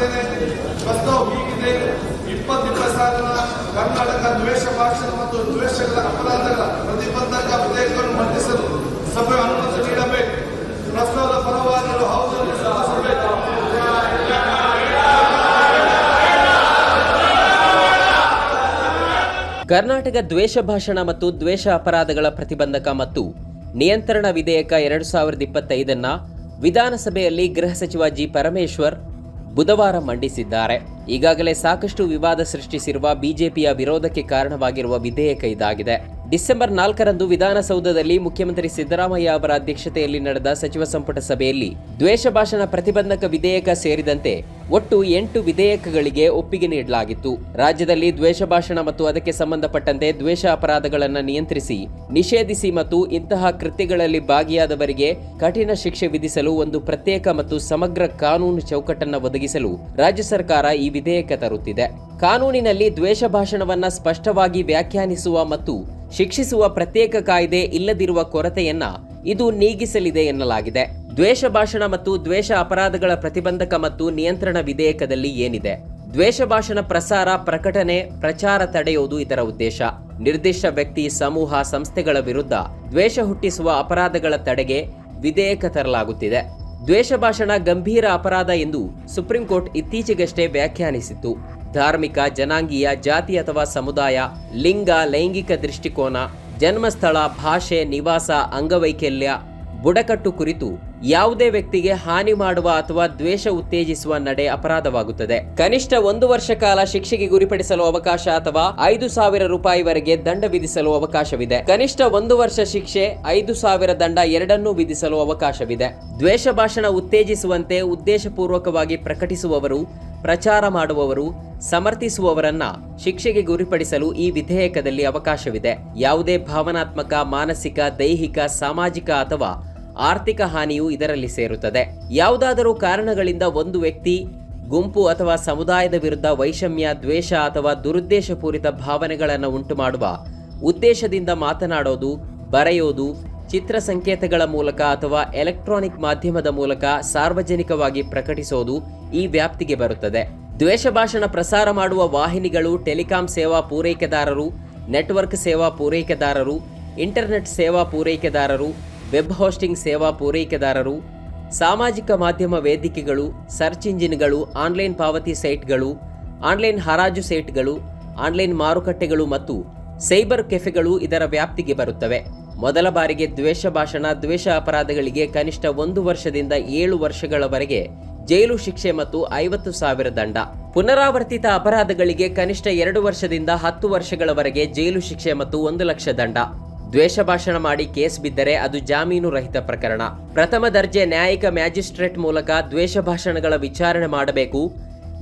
ಮಾಡ್ತೇನೆ ಪ್ರಸ್ತಾವ ಹೀಗಿದೆ. ಇಪ್ಪತ್ತಿಪ್ಪತ್ತು ಸಾವಿರ ಕರ್ನಾಟಕ ದ್ವೇಷ ಭಾಷಣ ಮತ್ತು ದ್ವೇಷಗಳ ಅಪರಾಧಗಳ ಪ್ರತಿಬಂಧಕ ವಿಧೇಯಕವನ್ನು ಮಂಡಿಸಲು ಸಭೆ ಅನುಮತಿ ನೀಡಬೇಕು. ಪ್ರಸ್ತಾವದ ಪರವಾಗಿ ಹೌದು ಕರ್ನಾಟಕ ದ್ವೇಷ ಭಾಷಣ ಮತ್ತು ದ್ವೇಷ ಅಪರಾಧಗಳ ಪ್ರತಿಬಂಧಕ ಮತ್ತು ನಿಯಂತ್ರಣ ವಿಧೇಯಕ ಎರಡು ಸಾವಿರದ ಇಪ್ಪತ್ತೈದನ್ನ ವಿಧಾನಸಭೆಯಲ್ಲಿ ಗೃಹ ಸಚಿವ ಜಿ ಪರಮೇಶ್ವರ್ ಬುಧವಾರ ಮಂಡಿಸಿದ್ದಾರೆ. ಈಗಾಗಲೇ ಸಾಕಷ್ಟು ವಿವಾದ ಸೃಷ್ಟಿಸಿರುವ ಬಿಜೆಪಿಯ ವಿರೋಧಕ್ಕೆ ಕಾರಣವಾಗಿರುವ ವಿಧೇಯಕ ಇದಾಗಿದೆ. ಡಿಸೆಂಬರ್ ನಾಲ್ಕರಂದು ವಿಧಾನಸೌಧದಲ್ಲಿ ಮುಖ್ಯಮಂತ್ರಿ ಸಿದ್ದರಾಮಯ್ಯ ಅವರ ಅಧ್ಯಕ್ಷತೆಯಲ್ಲಿ ನಡೆದ ಸಚಿವ ಸಂಪುಟ ಸಭೆಯಲ್ಲಿ ದ್ವೇಷ ಭಾಷಣ ಪ್ರತಿಬಂಧಕ ವಿಧೇಯಕ ಸೇರಿದಂತೆ ಒಟ್ಟು ಎಂಟು ವಿಧೇಯಕಗಳಿಗೆ ಒಪ್ಪಿಗೆ ನೀಡಲಾಗಿತ್ತು. ರಾಜ್ಯದಲ್ಲಿ ದ್ವೇಷ ಭಾಷಣ ಮತ್ತು ಅದಕ್ಕೆ ಸಂಬಂಧಪಟ್ಟಂತೆ ದ್ವೇಷ ಅಪರಾಧಗಳನ್ನು ನಿಯಂತ್ರಿಸಿ, ನಿಷೇಧಿಸಿ ಮತ್ತು ಇಂತಹ ಕೃತ್ಯಗಳಲ್ಲಿ ಭಾಗಿಯಾದವರಿಗೆ ಕಠಿಣ ಶಿಕ್ಷೆ ವಿಧಿಸಲು ಒಂದು ಪ್ರತ್ಯೇಕ ಮತ್ತು ಸಮಗ್ರ ಕಾನೂನು ಚೌಕಟ್ಟನ್ನು ಒದಗಿಸಲು ರಾಜ್ಯ ಸರ್ಕಾರ ಈ ವಿಧೇಯಕ ತರುತ್ತಿದೆ. ಕಾನೂನಿನಲ್ಲಿ ದ್ವೇಷ ಭಾಷಣವನ್ನು ಸ್ಪಷ್ಟವಾಗಿ ವ್ಯಾಖ್ಯಾನಿಸುವ ಮತ್ತು ಶಿಕ್ಷಿಸುವ ಪ್ರತ್ಯೇಕ ಕಾಯ್ದೆ ಇಲ್ಲದಿರುವ ಕೊರತೆಯನ್ನ ಇದು ನೀಗಿಸಲಿದೆ ಎನ್ನಲಾಗಿದೆ. ದ್ವೇಷ ಭಾಷಣ ಮತ್ತು ದ್ವೇಷ ಅಪರಾಧಗಳ ಪ್ರತಿಬಂಧಕ ಮತ್ತು ನಿಯಂತ್ರಣ ವಿಧೇಯಕದಲ್ಲಿ ಏನಿದೆ? ದ್ವೇಷ ಭಾಷಣ ಪ್ರಸಾರ, ಪ್ರಕಟಣೆ, ಪ್ರಚಾರ ತಡೆಯುವುದು ಇದರ ಉದ್ದೇಶ. ನಿರ್ದಿಷ್ಟ ವ್ಯಕ್ತಿ, ಸಮೂಹ, ಸಂಸ್ಥೆಗಳ ವಿರುದ್ಧ ದ್ವೇಷ ಹುಟ್ಟಿಸುವ ಅಪರಾಧಗಳ ತಡೆಗೆ ವಿಧೇಯಕ ತರಲಾಗುತ್ತಿದೆ. ದ್ವೇಷ ಭಾಷಣ ಗಂಭೀರ ಅಪರಾಧ ಎಂದು ಸುಪ್ರೀಂ ಕೋರ್ಟ್ ಇತ್ತೀಚೆಗಷ್ಟೇ ವ್ಯಾಖ್ಯಾನಿಸಿತ್ತು. ಧಾರ್ಮಿಕ, ಜನಾಂಗೀಯ, ಜಾತಿ ಅಥವಾ ಸಮುದಾಯ, ಲಿಂಗ, ಲೈಂಗಿಕ ದೃಷ್ಟಿಕೋನ, ಜನ್ಮಸ್ಥಳ, ಭಾಷೆ, ನಿವಾಸ, ಅಂಗವೈಕಲ್ಯ, ಬುಡಕಟ್ಟು ಕುರಿತು ಯಾವುದೇ ವ್ಯಕ್ತಿಗೆ ಹಾನಿ ಮಾಡುವ ಅಥವಾ ದ್ವೇಷ ಉತ್ತೇಜಿಸುವ ನಡೆ ಅಪರಾಧವಾಗುತ್ತದೆ. ಕನಿಷ್ಠ ಒಂದು ವರ್ಷ ಕಾಲ ಶಿಕ್ಷೆಗೆ ಗುರಿಪಡಿಸಲು ಅವಕಾಶ ಅಥವಾ ಐದು ಸಾವಿರ ರೂಪಾಯಿವರೆಗೆ ದಂಡ ವಿಧಿಸಲು ಅವಕಾಶವಿದೆ. ಕನಿಷ್ಠ ಒಂದು ವರ್ಷ ಶಿಕ್ಷೆ, ಐದು ಸಾವಿರ ದಂಡ ಎರಡನ್ನೂ ವಿಧಿಸಲು ಅವಕಾಶವಿದೆ. ದ್ವೇಷ ಭಾಷಣ ಉತ್ತೇಜಿಸುವಂತೆ ಉದ್ದೇಶಪೂರ್ವಕವಾಗಿ ಪ್ರಕಟಿಸುವವರು, ಪ್ರಚಾರ ಮಾಡುವವರು ಸಮರ್ಥಿಸುವವರನ್ನ ಶಿಕ್ಷೆಗೆ ಗುರಿಪಡಿಸಲು ಈ ವಿಧೇಯಕದಲ್ಲಿ ಅವಕಾಶವಿದೆ. ಯಾವುದೇ ಭಾವನಾತ್ಮಕ, ಮಾನಸಿಕ, ದೈಹಿಕ, ಸಾಮಾಜಿಕ ಅಥವಾ ಆರ್ಥಿಕ ಹಾನಿಯು ಇದರಲ್ಲಿ ಸೇರುತ್ತದೆ. ಯಾವುದಾದರೂ ಕಾರಣಗಳಿಂದ ಒಂದು ವ್ಯಕ್ತಿ ಗುಂಪು ಅಥವಾ ಸಮುದಾಯದ ವಿರುದ್ಧ ವೈಷಮ್ಯ, ದ್ವೇಷ ಅಥವಾ ದುರುದ್ದೇಶಪೂರಿತ ಭಾವನೆಗಳನ್ನು ಉಂಟುಮಾಡುವ ಉದ್ದೇಶದಿಂದ ಮಾತನಾಡೋದು, ಬರೆಯೋದು ಚಿತ್ರ ಸಂಕೇತಗಳ ಮೂಲಕ ಅಥವಾ ಎಲೆಕ್ಟ್ರಾನಿಕ್ ಮಾಧ್ಯಮದ ಮೂಲಕ ಸಾರ್ವಜನಿಕವಾಗಿ ಪ್ರಕಟಿಸೋದು ಈ ವ್ಯಾಪ್ತಿಗೆ ಬರುತ್ತದೆ. ದ್ವೇಷ ಭಾಷಣ ಪ್ರಸಾರ ಮಾಡುವ ವಾಹಿನಿಗಳು, ಟೆಲಿಕಾಂ ಸೇವಾ ಪೂರೈಕೆದಾರರು, ನೆಟ್ವರ್ಕ್ ಸೇವಾ ಪೂರೈಕೆದಾರರು, ಇಂಟರ್ನೆಟ್ ಸೇವಾ ಪೂರೈಕೆದಾರರು, ವೆಬ್ ಹೋಸ್ಟಿಂಗ್ ಸೇವಾ ಪೂರೈಕೆದಾರರು, ಸಾಮಾಜಿಕ ಮಾಧ್ಯಮ ವೇದಿಕೆಗಳು, ಸರ್ಚ್ ಇಂಜಿನ್ಗಳು, ಆನ್ಲೈನ್ ಪಾವತಿ ಸೈಟ್ಗಳು, ಆನ್ಲೈನ್ ಹರಾಜು ಸೈಟ್ಗಳು, ಆನ್ಲೈನ್ ಮಾರುಕಟ್ಟೆಗಳು ಮತ್ತು ಸೈಬರ್ ಕೆಫೆಗಳು ಇದರ ವ್ಯಾಪ್ತಿಗೆ ಬರುತ್ತವೆ. ಮೊದಲ ಬಾರಿಗೆ ದ್ವೇಷ ಭಾಷಣ, ದ್ವೇಷ ಅಪರಾಧಗಳಿಗೆ ಕನಿಷ್ಠ ಒಂದು ವರ್ಷದಿಂದ ಏಳು ವರ್ಷಗಳವರೆಗೆ ಜೈಲು ಶಿಕ್ಷೆ ಮತ್ತು ಐವತ್ತು ಸಾವಿರ ದಂಡ. ಪುನರಾವರ್ತಿತ ಅಪರಾಧಗಳಿಗೆ ಕನಿಷ್ಠ ಎರಡು ವರ್ಷದಿಂದ ಹತ್ತು ವರ್ಷಗಳವರೆಗೆ ಜೈಲು ಶಿಕ್ಷೆ ಮತ್ತು ಒಂದು ಲಕ್ಷ ದಂಡ. ದ್ವೇಷ ಭಾಷಣ ಮಾಡಿ ಕೇಸ್ ಬಿದ್ದರೆ ಅದು ಜಾಮೀನು ರಹಿತ ಪ್ರಕರಣ. ಪ್ರಥಮ ದರ್ಜೆ ನ್ಯಾಯಿಕ ಮ್ಯಾಜಿಸ್ಟ್ರೇಟ್ ಮೂಲಕ ದ್ವೇಷ ಭಾಷಣಗಳ ವಿಚಾರಣೆ ಮಾಡಬೇಕು.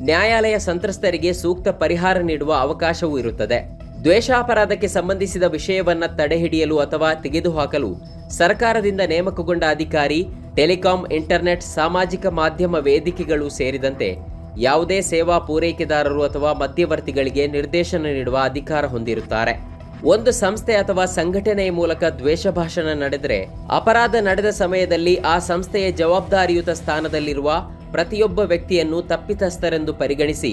ನ್ಯಾಯಾಲಯ ಸಂತ್ರಸ್ತರಿಗೆ ಸೂಕ್ತ ಪರಿಹಾರ ನೀಡುವ ಅವಕಾಶವೂ ಇರುತ್ತದೆ. ದ್ವೇಷಾಪರಾಧಕ್ಕೆ ಸಂಬಂಧಿಸಿದ ವಿಷಯವನ್ನ ತಡೆಹಿಡಿಯಲು ಅಥವಾ ತೆಗೆದುಹಾಕಲು ಸರ್ಕಾರದಿಂದ ನೇಮಕಗೊಂಡ ಅಧಿಕಾರಿ ಟೆಲಿಕಾಂ, ಇಂಟರ್ನೆಟ್, ಸಾಮಾಜಿಕ ಮಾಧ್ಯಮ ವೇದಿಕೆಗಳು ಸೇರಿದಂತೆ ಯಾವುದೇ ಸೇವಾ ಪೂರೈಕೆದಾರರು ಅಥವಾ ಮಧ್ಯವರ್ತಿಗಳಿಗೆ ನಿರ್ದೇಶನ ನೀಡುವ ಅಧಿಕಾರ ಹೊಂದಿರುತ್ತಾರೆ. ಒಂದು ಸಂಸ್ಥೆ ಅಥವಾ ಸಂಘಟನೆಯ ಮೂಲಕ ದ್ವೇಷ ಭಾಷಣ ನಡೆದರೆ ಅಪರಾಧ ನಡೆದ ಸಮಯದಲ್ಲಿ ಆ ಸಂಸ್ಥೆಯ ಜವಾಬ್ದಾರಿಯುತ ಸ್ಥಾನದಲ್ಲಿರುವ ಪ್ರತಿಯೊಬ್ಬ ವ್ಯಕ್ತಿಯನ್ನು ತಪ್ಪಿತಸ್ಥರೆಂದು ಪರಿಗಣಿಸಿ